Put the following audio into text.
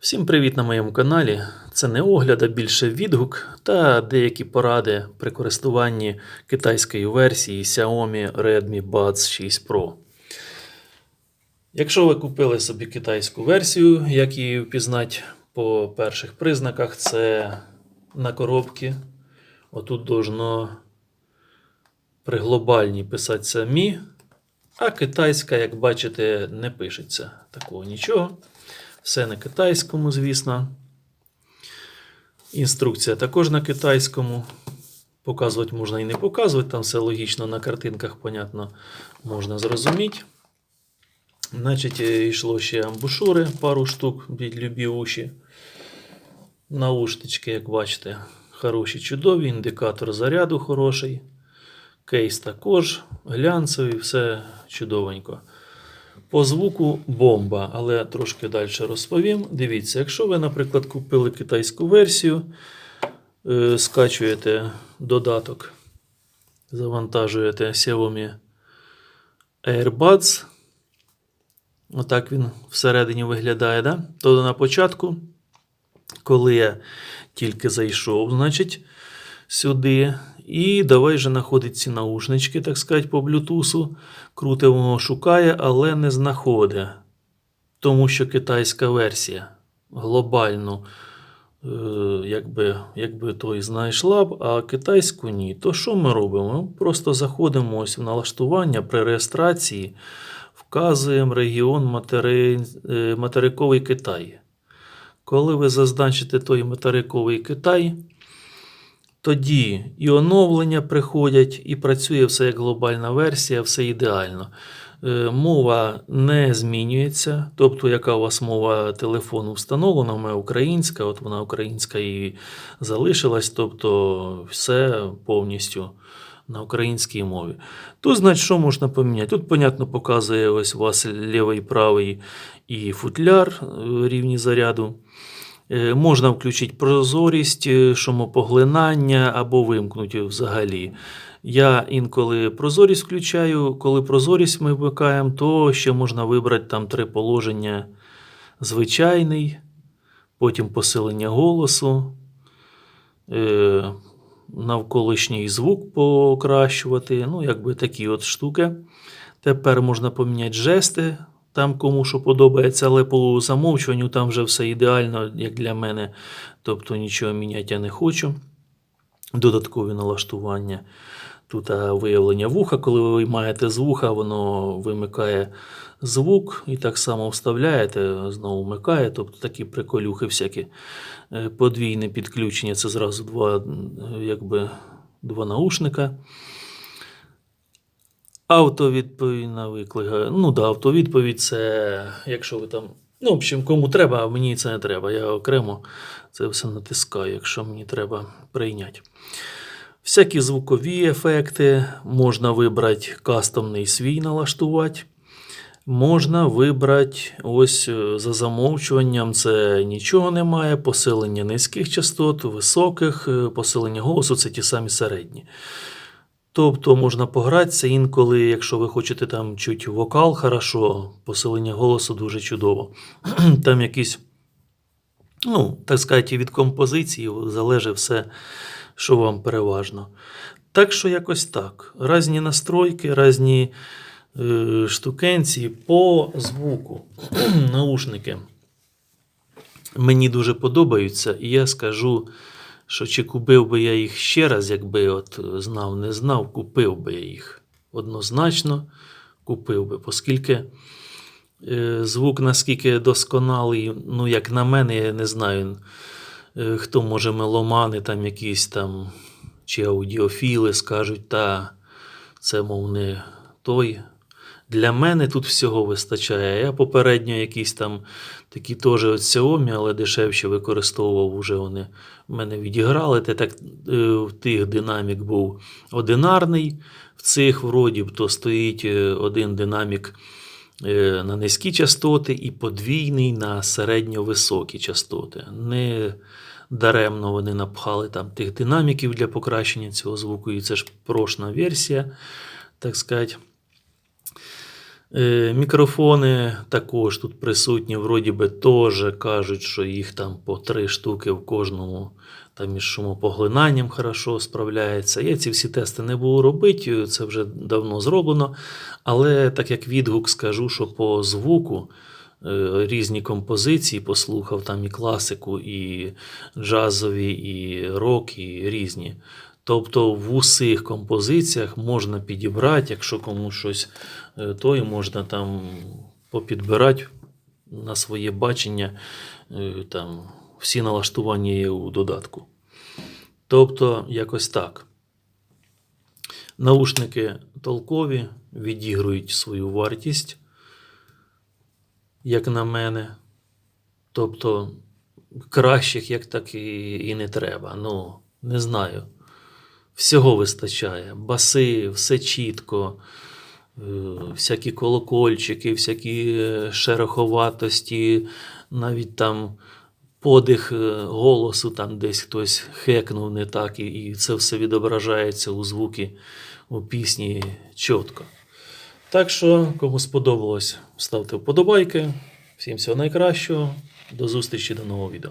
Всім привіт на моєму каналі. Це не огляд, а більше відгук та деякі поради при користуванні китайської версії Xiaomi Redmi Buds 6 Pro. Якщо ви купили собі китайську версію, як її впізнати по перших признаках, це на коробці. Отут должно при глобальній писатися Mi, а китайська, як бачите, не пишеться такого нічого. Все на китайському, звісно. Інструкція також на китайському. Показувати можна і не показувати, там все логічно на картинках, понятно, можна зрозуміти. Значить, е, йшло ще амбушури, пару штук під любі уші. Наушнички, як бачите, хороші, чудові, індикатор заряду хороший. Кейс також глянцевий, все чудовенько. По звуку бомба, але трошки далі розповім. Дивіться, якщо ви, наприклад, купили китайську версію, е, скачуєте додаток, завантажуєте Xiaomi AirBuds. Отак він всередині виглядає. Да? То на початку, коли я тільки зайшов, значить, сюди. І давай же знаходить ці наушнички, так сказати, по блютусу. Круте воно шукає, але не знаходить. Тому що китайська версія глобальну, е, якби, якби то і знайшла б, а китайську ні. То що ми робимо? Ми просто заходимо ось в налаштування при реєстрації, вказуємо регіон матери, е, материковий Китай. Коли ви зазначите той материковий Китай, тоді і оновлення приходять, і працює все як глобальна версія, все ідеально. Е, Мова не змінюється. Тобто, яка у вас мова телефону встановлена, мене українська, от вона українська і залишилась, тобто все повністю на українській мові. Тут, значить, що можна поміняти? Тут, понятно, показує ось у вас лівий, правий і футляр рівні заряду. Е, Можна включити прозорість, е, шумопоглинання або вимкнути взагалі. Я інколи прозорість включаю. Коли прозорість ми вмикаємо, то ще можна вибрати там три положення: звичайний, потім посилення голосу, е, навколишній звук покращувати. Ну, якби такі от штуки. Тепер можна поміняти жести. Там кому що подобається, але по замовчуванню там вже все ідеально, як для мене. Тобто нічого міняти я не хочу. Додаткові налаштування. Тут виявлення вуха, коли ви виймаєте з вуха, воно вимикає звук і так само вставляєте, знову вмикає. Тобто такі приколюхи всякі. Е, Подвійне підключення це зразу два, якби, два наушника. Автовідповідь на виклик. Ну да, автовідповідь це, якщо ви там. Ну, в общем, кому треба, а мені це не треба. Я окремо це все натискаю, якщо мені треба прийняти. Всякі звукові ефекти, можна вибрати кастомний свій налаштувати. Можна вибрати ось е, за замовчуванням, це нічого немає. Посилення низьких частот, високих, е, посилення голосу це ті самі середні. Тобто можна погратися інколи, якщо ви хочете там чути вокал, хорошо, посилення голосу дуже чудово. Там якісь, ну, так сказати, від композиції залежить все, що вам переважно. Так що якось так. Разні настройки, різні е, штукенці по звуку. Наушники мені дуже подобаються, і я скажу що чи купив би я їх ще раз, якби от знав, не знав, купив би я їх. Однозначно купив би, оскільки е, звук наскільки досконалий, ну, як на мене, я не знаю, е, хто може меломани, там якісь там чи аудіофіли скажуть, та це, мов, не той. Для мене тут всього вистачає. Я попередньо якісь там такі теж от Xiaomi, але дешевші використовував вже вони мене відіграли. Те так е, в тих динамік був одинарний. В цих, вроді, б, то стоїть е, один динамік е, на низькі частоти і подвійний на середньо-високі частоти. Не даремно вони напхали там тих динаміків для покращення цього звуку, і це ж прошна версія, так сказати. Е, Мікрофони також тут присутні, вроді би теж кажуть, що їх там по три штуки в кожному там із шумопоглинанням хорошо справляється. Я ці всі тести не буду робити, це вже давно зроблено. Але так як відгук скажу, що по звуку е, різні композиції послухав там і класику, і джазові, і рок, і різні. Тобто в усіх композиціях можна підібрати, якщо комусь щось е, то і можна там попідбирати на своє бачення е, там, всі налаштування є у додатку. Тобто, якось так. Наушники толкові, відігрують свою вартість, як на мене. Тобто, кращих як так і, і не треба. Ну, не знаю. Всього вистачає. Баси, все чітко, е, всякі колокольчики, всякі е, шероховатості, навіть там подих е, голосу, там десь хтось хекнув не так, і, і це все відображається у звуки у пісні чітко. Так що, кому сподобалось, ставте вподобайки. Всім всього найкращого. До зустрічі до нового відео.